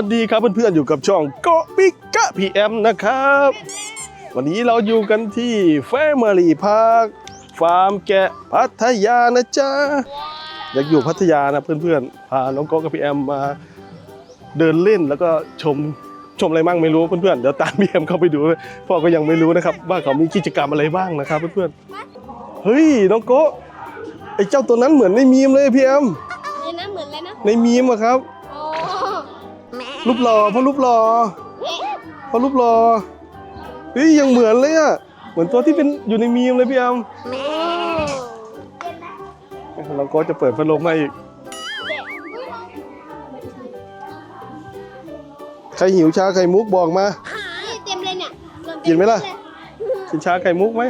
สวัสดีครับเพื่อนๆอยู่กับช่องโกปิกะพีเอ็มนะครับ วันนี้เราอยู่กันที่แฟมิลี่พาร์คฟาร์มแกะพัทยานะจ๊ะอยากอยู่พัทยานะเพื่อนๆพาน้องโกกับพีเอ็มมาเดินเล่นแล้วก็ชมชมอะไรบ้างไม่รู้เพื่อนๆเดี๋ยวตามพีเอ็มเข้าไปดูพ่อก็ยังไม่รู้นะครับ ว่าเขามีกิจกรรมอะไรบ้างนะครับเพื่อนๆเฮ้ยน้องโกไอ้เจ้าตัวนั้นเหมือนในมีมเลยพีเอ็มเลยนะเหมือนเลยนะในมีมอะครับอ๋อ รูปหล่อเพราะรูปหล่อเพราะรูปหล่อเฮ้ยยังเหมือนเลยอะเหมือนตัวที่เป็นอยู่ในมีมเลยพี่แอมเราก็จะเปิดพัดลมให้อีก ใครหิวชาไข่มุกบอกมานี่เต็มเลยเนี่ยกินไหมล่ะกินชาไข่มุกไหม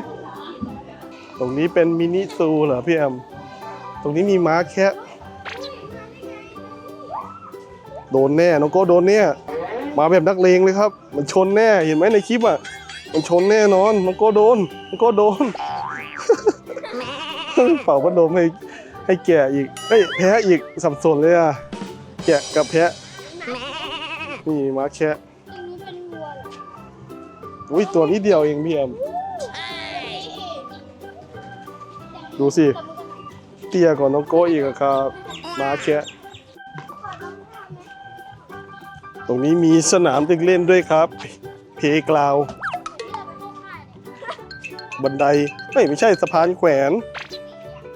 ตรงนี้เป็นมินิซูเหรอพี่แอม ตรงนี้มีม้าแคะ นแน่น้องโก้โดนแน่มาแบบนักเลงเลยครับ มันชนแน่เห็นไหมในคลิปอะ มันชนแน่นอนน้องโก้โดนน้องโก้โดนเป่าพัดลมให้ให้แกะอีกเอ้ยแพ้อีกสับสนเลยอะแกะกับแพะนี่ม้าแคะตรงนี้เป็นวัวเหรออุ้ยตัวนี้เดียวเองพี่แอมดูสิ เตี้ยกว่าน้องโก้อีกอะครับ มาแคะ ตรงนี้มีสนามเด็กเล่นด้วยครับ เพกราว บันไดไม่ไม่ใช่สะพานแขวน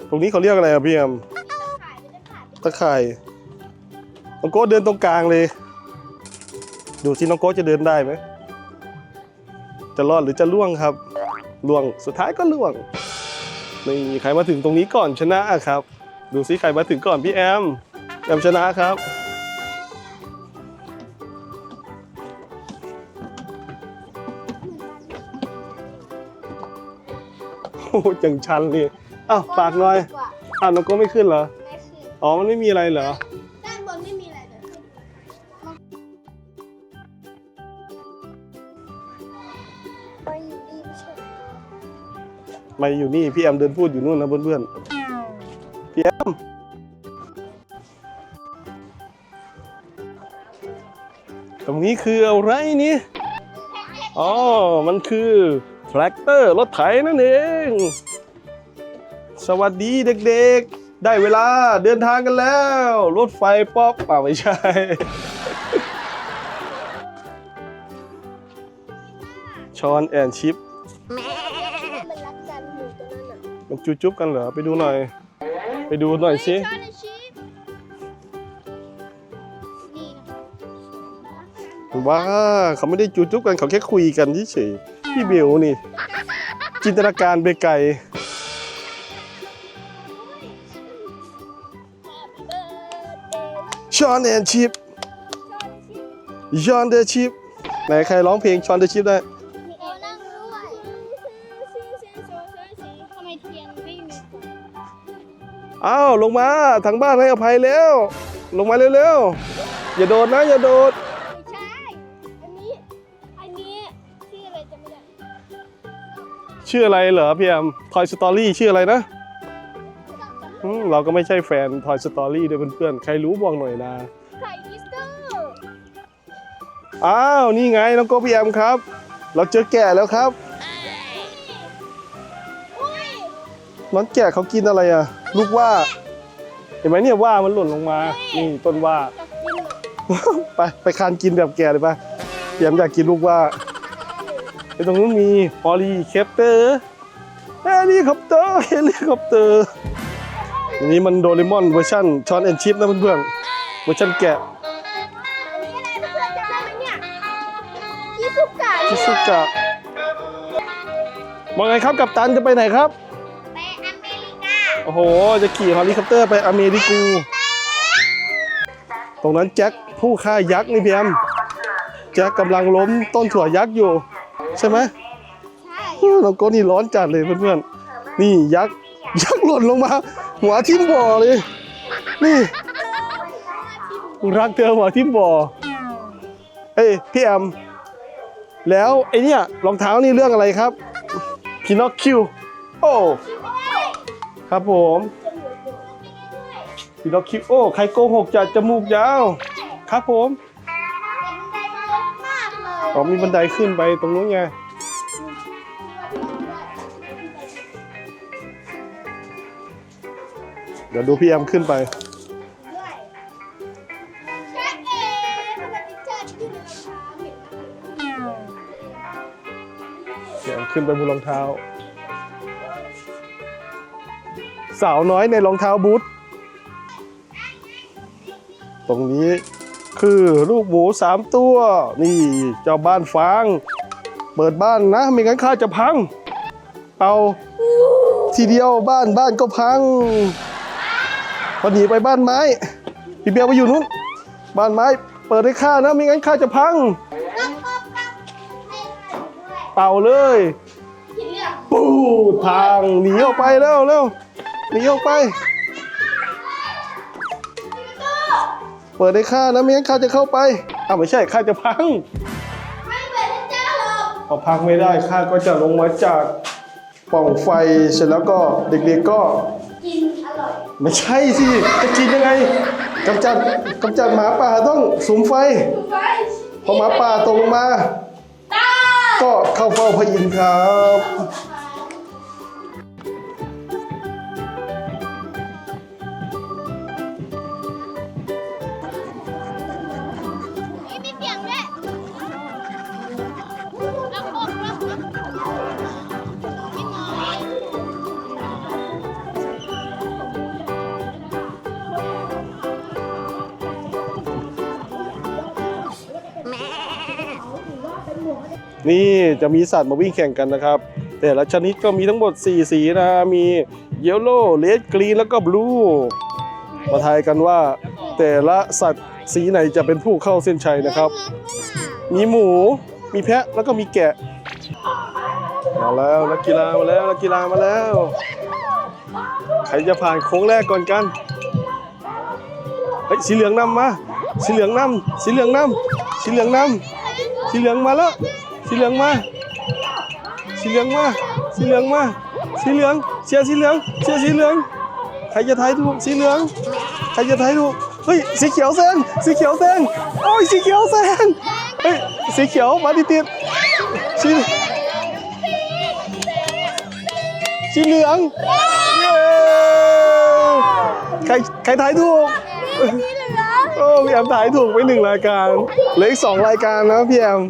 ตรงนี้เขาเรียกอะไรอะพี่แอมตะข่ายน้องโก้เดินตรงกลางเลย ดูสิน้องโก้จะเดินได้ไหม จะรอดหรือจะล่วงครับ ล่วง สุดท้ายก็ล่วง นี่ใครมาถึงตรงนี้ก่อนชนะครับ ดูซิใครมาถึงก่อนพี่แอม แอมชนะครับ หจังชันเลยอ้าวฝากหน่อยกว่าอ้าวน้องโก็ไม่ขึ้นเหรอไม่ขึ้นอ๋อมันไม่มีอะไรเหรอด้านบนไม่มีอะไรเลยไปอยู่ดีไม่ใช่ไม่อยู่นี่พี่แอมเดินพูดอยู่นู่นนะเพื่อนๆพี่แอมตรงนี้คืออะไรนี่อ๋อมันคือ แทรกเตอร์รถไถนั่นเอง สวัสดีเด็กๆ ได้เวลาเดินทางกันแล้ว รถไฟป๊อปป่าไม่ใช่ ชอนแอนชิปมันรักกันหมูตัวนั้นอะมันจูจุ๊บกันเหรอ ไปดูหน่อย ไปดูหน่อยสิชอนชีพนี่นะว้าเขาไม่ได้จูจุ๊บกันเขาแค่คุยกันเฉยๆ พี่เบลนี่ จินตนาการไปไกลชอนแอนชิปชอนเดอชิปไหนใครร้องเพลงชอนเดอชิปได้เอนั่งด้วยทำไมเทียนไม่มีกดอ้าวลงมาทางบ้านให้อภัยแล้ว ลงมาเร็วๆอย่าโดดนะอย่าโดด ชื่ออะไรเหรอพี่แอม Toy Story ชื่ออะไรนะอืมเราก็ไม่ใช่แฟน Toy Story ด้วยเพื่อนๆ ใครรู้บอกหน่อยนะไข่คิสเตอร์อ้าว นี่ไงน้องโกพี่แอมครับ เราเจอแกะแล้วครับอุ้ยน้องแกะเขากินอะไรอะ ลูกว่า เห็นไหมเนี่ยว่ามันหล่นลงมา นี่ต้นว่าจะกินไปไปคานกินแบบแกะเลยปะพี่แอมอยากกินลูกว่า ไอ้ตรงนู้นมีฮอลีเคปเตอร์เฮลิคอปเตอร์เฮลิคอปเตอร์อันนี้มันโดเรมอนเวอร์ชันชอนแอนชิพนะเพื่อนๆเวอร์ชันแกะอันนี้อะไรเพื่อนๆจำได้ไหมเนี่ยยิสุกะชิซุกะบอกไงครับกับตันจะไปไหนครับ ไปอเมริกา โอ้โห จะขี่เฮลิคอปเตอร์ไปอเมริกู ตรงนั้นแจ็คผู้ฆ่ายักษ์นี่พี่แอมแจ็คกำลังล้มต้นถั่วยักษ์อยู่ ใช่ไหมใช่เออน้องโก้นี่ร้อนจัดเลยเพื่อนๆ นี่ยักษ์ยักษ์หล่นลงมา หัวทิ่มบ่อเลย นี่รักเธอหัวทิ่มบ่อ เอ้ยพี่แอม แล้วไอเนี่ยรองเท้านี่เรื่องอะไรครับพินอคคิว โอ้ครับผมพินอคคิวโอ้ใครโกหกจัดจมูกยาว ครับผม อัอ๋อมีบันไดขึ้นไปตรงนู้นไงเดี๋ยวดูพี่แอมขึ้นไปด้วยแช่เอ๋ทำไมถึงแช่ขึ้นในรองเท้าเห็นไหมพี่แอมขึ้นไปบนรองเท้า สาวน้อยในรองเท้าบูทตรงนี้ คือลูกหมูสามตัว นี่เจ้าบ้านฟาง เปิดบ้านนะไม่งั้นข้าจะพัง เอาทีเดียวบ้านบ้านก็พังพอหนีไปบ้านไม้พี่เบียร์ไปอยู่นู้นบ้านไม้ เปิดให้ข้านะไม่งั้นข้าจะพังก็ก็ก็ให้ใครด้วยเป่าเลยกินเรื่องปูดพังหนีออกไปแล้วเร็วหนีออกไป เปิดให้ข้านะไม่งั้นข้าจะเข้าไปอ้าวไม่ใช่ข้าจะพัง ไม่เปิดให้เจ้าหรอกพอพังไม่ได้ข้าก็จะลงมาจากปล่องไฟเสร็จแล้วก็เด็กๆก็ กินอร่อยไม่ใช่สิ จะกินยังไงกำจัดกำจัดหมาป่าต้องสุมไฟไฟพอหมาป่าตกลงมา ตา ก็เข้าเฝ้าพระอินทร์ครับนี่ นี่จะมีสัตว์มาวิ่งแข่งกันนะครับ แต่ละชนิดก็มีทั้งหมด 4 สีนะมีเยลโล่เลดกรีนแล้วก็บลูมาทายกันว่า แต่ละสัตว์สีไหนจะเป็นผู้เข้าเส้นชัยนะครับ มีหมู มีแพะแล้วก็มีแกะ มาแล้วนักกีฬามาแล้วนักกีฬามาแล้ว ใครจะผ่านโค้งแรกก่อนกันเฮ้ยสีเหลืองนำมา สีเหลืองนำสีเหลืองนำสีเหลืองนำสีเหลืองมาแล้ว สีเหลืองมา สีเหลืองมา สีเหลืองมา สีเหลืองเชียร์สีเหลืองเชียร์สีเหลือง ใครจะทายถูก สีเหลือง ใครจะทายถูก เฮ้ย สีเขียวแซงสีเขียวแซงโอ้ย สีเขียวแซงเฮ้ย สีเขียวมาติดติดๆสีสีเหลือง เย้ ใครใครทายถูกโอ้พี่แอมทายถูกไปหนึ่งรายการเหลืออีกสองรายการนะพี่แอม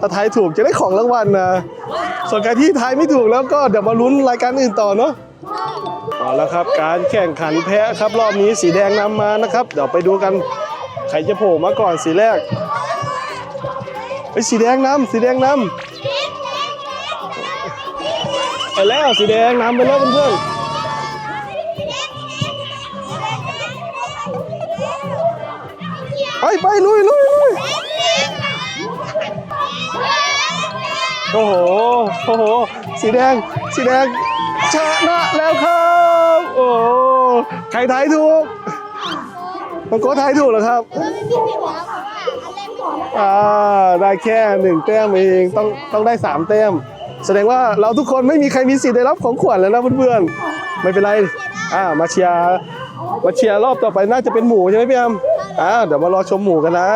ถ้าทายถูกจะได้ของรางวัลนะส่วนใครที่ทายไม่ถูกแล้วก็เดี๋ยวมาลุ้นรายการอื่นต่อเนาะเอาละครับ การแข่งขันแพ้ครับรอบนี้สีแดงนำมานะครับ เดี๋ยวไปดูกันใครจะโผล่มาก่อนสีแรกไอ้สีแดงนำสีแดงนำไปแล้วสีแดงนำไปแล้วเพื่อนไปไปลุยลุย โอ้โห โอ้โห สีแดง สีแดง ชนะแล้วครับ โอ้ใครทายถูกน้องโก้ทายถูกเหรอครับ อ่า ได้แค่หนึ่งแต้มเอง ต้อง ต้องได้สามแต้ม แสดงว่าเราทุกคนไม่มีใครมีสิทธิ์ได้รับของขวัญแล้วนะเพื่อนๆ ไม่เป็นไร อ่า มาเชียร์ มาเชียร์รอบต่อไปน่าจะเป็นหมูใช่ไหมพี่แอมอ่า เดี๋ยวมารอชมหมูกันนะ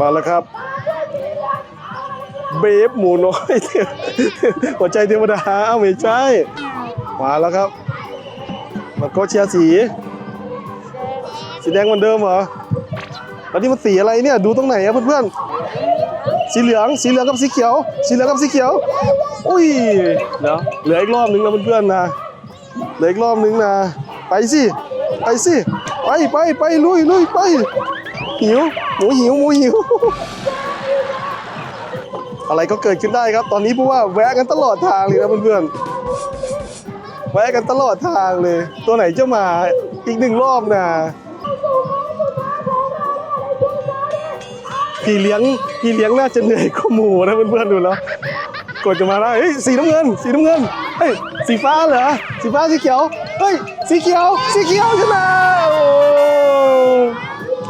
มาแล้วครับ เบฟหมูน้อย หัวใจเทวดาเอ้าไม่ใช่ มาแล้วครับมาโกเชียร์สี สีแดงเหมือนเดิมเหรอแล้วนี่มันสีอะไรเนี่ย ดูตรงไหนอะเพื่อนๆ สีเหลือง สีเหลืองกับสีเขียว สีเหลืองกับสีเขียว อุ้ยเดี๋ยวเหลืออีกรอบนึงแล้วเพื่อนๆนะ เหลืออีกรอบนึงนะ ไปสิ ไปสิ ไปไปไปลุยลุยไป หิวหมูหิวหมูหิว อะไรก็เกิดขึ้นได้ครับ ตอนนี้เพราะว่าแวะกันตลอดทางเลยนะเพื่อนๆแวะกันตลอดทางเลย ตัวไหนจะมาอีกหนึ่งรอบนะพี่เลี้ยงพี่เลี้ยงน่าจะเหนื่อยกว่าหมูนะเพื่อนๆดูแล้วกดจะมาได้เฮ้ยสีน้ำเงิน สีน้ำเงินเฮ้ยสีฟ้าเหรอสีฟ้าสีเขียวเฮ้ยสีเขียวสีเขียวชนะโอ้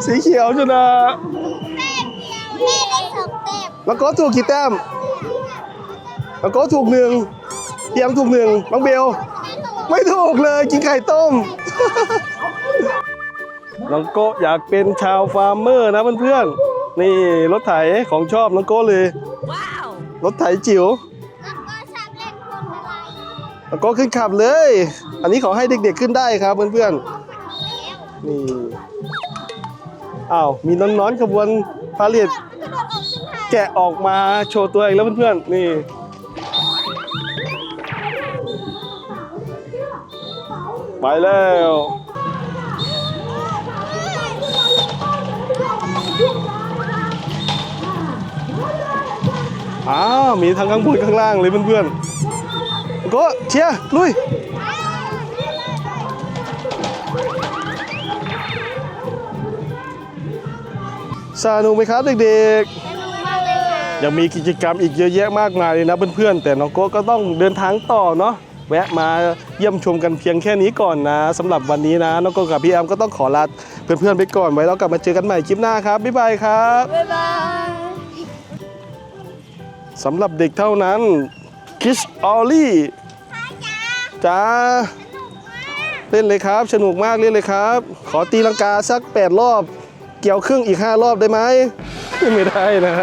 สีเขียวชนะแม่ได้สองเต็มแล้วก็ถูกกี่แต้มแล้วก็ถูกหนึ่งเตรียมถูกหนึ่งน้องเบล ไม่ถูกเลยกินไข่ต้มน้องโกะอยากเป็นชาวฟาร์มเมอร์นะเพื่อนๆ นี่รถไถของชอบน้องโกะเลย รถไถจิ๋วแล้วก็ชอบเล่นพวงมาลัยน้องโกะขึ้นขับเลย อันนี้ขอให้เด็กๆขึ้นได้ครับเพื่อนๆ นี่ อ้าวมีน้อนๆขบวนพาเลทกระโดแกะออกมาโชว์ตัวเองแล้วเพื่อนๆนี่ไปแล้วอ้าวมีทั้งข้างบนข้างล่างเลยเพื่อนๆก็เชียร์ลุย สนุกไหมครับเด็กๆสนุกมากเลยค่ะยังมีกิจกรรมอีกเยอะแยะมากมายเลยนะเพื่อนๆแต่น้องโก้ก็ต้องเดินทางต่อเนาะแวะมาเยี่ยมชมกันเพียงแค่นี้ก่อนนะสำหรับวันนี้นะน้องโก้กับพี่แอมก็ต้องขอลาเพื่อนๆไปก่อนไว้แล้วกลับมาเจอกันใหม่คลิปหน้าครับบ๊ายบายครับบ๊ายบายสำหรับเด็กเท่านั้นคิสออลลี่จ้าเล่นเลยครับสนุกมากเล่นเลยครับ ขอตีลังกาสัก 8 รอบ เกี่ยวครึ่งอีก 5 รอบได้ไหม ไม่ได้นะ